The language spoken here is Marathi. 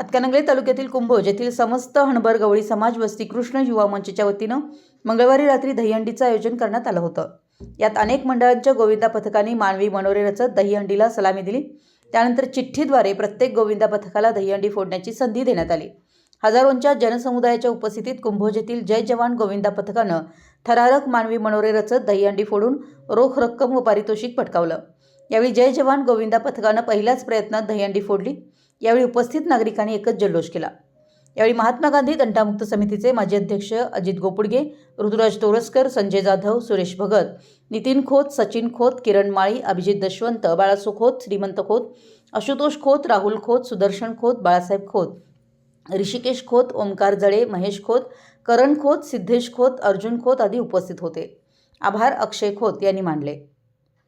हातकणंगले तालुक्यातील कुंभोज येथील समस्त हणबर गवळी समाज वस्ती कृष्ण युवा मंचच्या वतीनं मंगळवारी रात्री दहीहंडीचं आयोजन करण्यात आलं होतं. यात अनेक मंडळांच्या गोविंदा पथकांनी मानवी मनोरे रचत दहीहंडीला सलामी दिली. त्यानंतर चिठ्ठीद्वारे प्रत्येक गोविंदा पथकाला दहीहंडी फोडण्याची संधी देण्यात आली. हजारोंच्या जनसमुदायाच्या उपस्थितीत कुंभोज येथील जय जवान गोविंदा पथकानं थरारक मानवी मनोरे रचत दहीहंडी फोडून रोख रक्कम व पारितोषिक पटकावलं. यावेळी जय जवान गोविंदा पथकानं पहिल्याच प्रयत्नात दहीहंडी फोडली. यावेळी उपस्थित नागरिकांनी एकच जल्लोष केला. यावेळी महात्मा गांधी तंटामुक्त समितीचे माजी अध्यक्ष अजित गोपुडगे ऋतुराज तोरसकर संजय जाधव सुरेश भगत नितीन खोत सचिन खोत किरण माळी अभिजित दशवंत बाळासू खोत श्रीमंत खोत आशुतोष खोत राहुल खोत सुदर्शन खोत बाळासाहेब खोत ऋषिकेश खोत ओमकार जळे महेश खोत करण खोत सिद्धेश खोत अर्जुन खोत आदी उपस्थित होते. आभार अक्षय खोत यांनी मानले.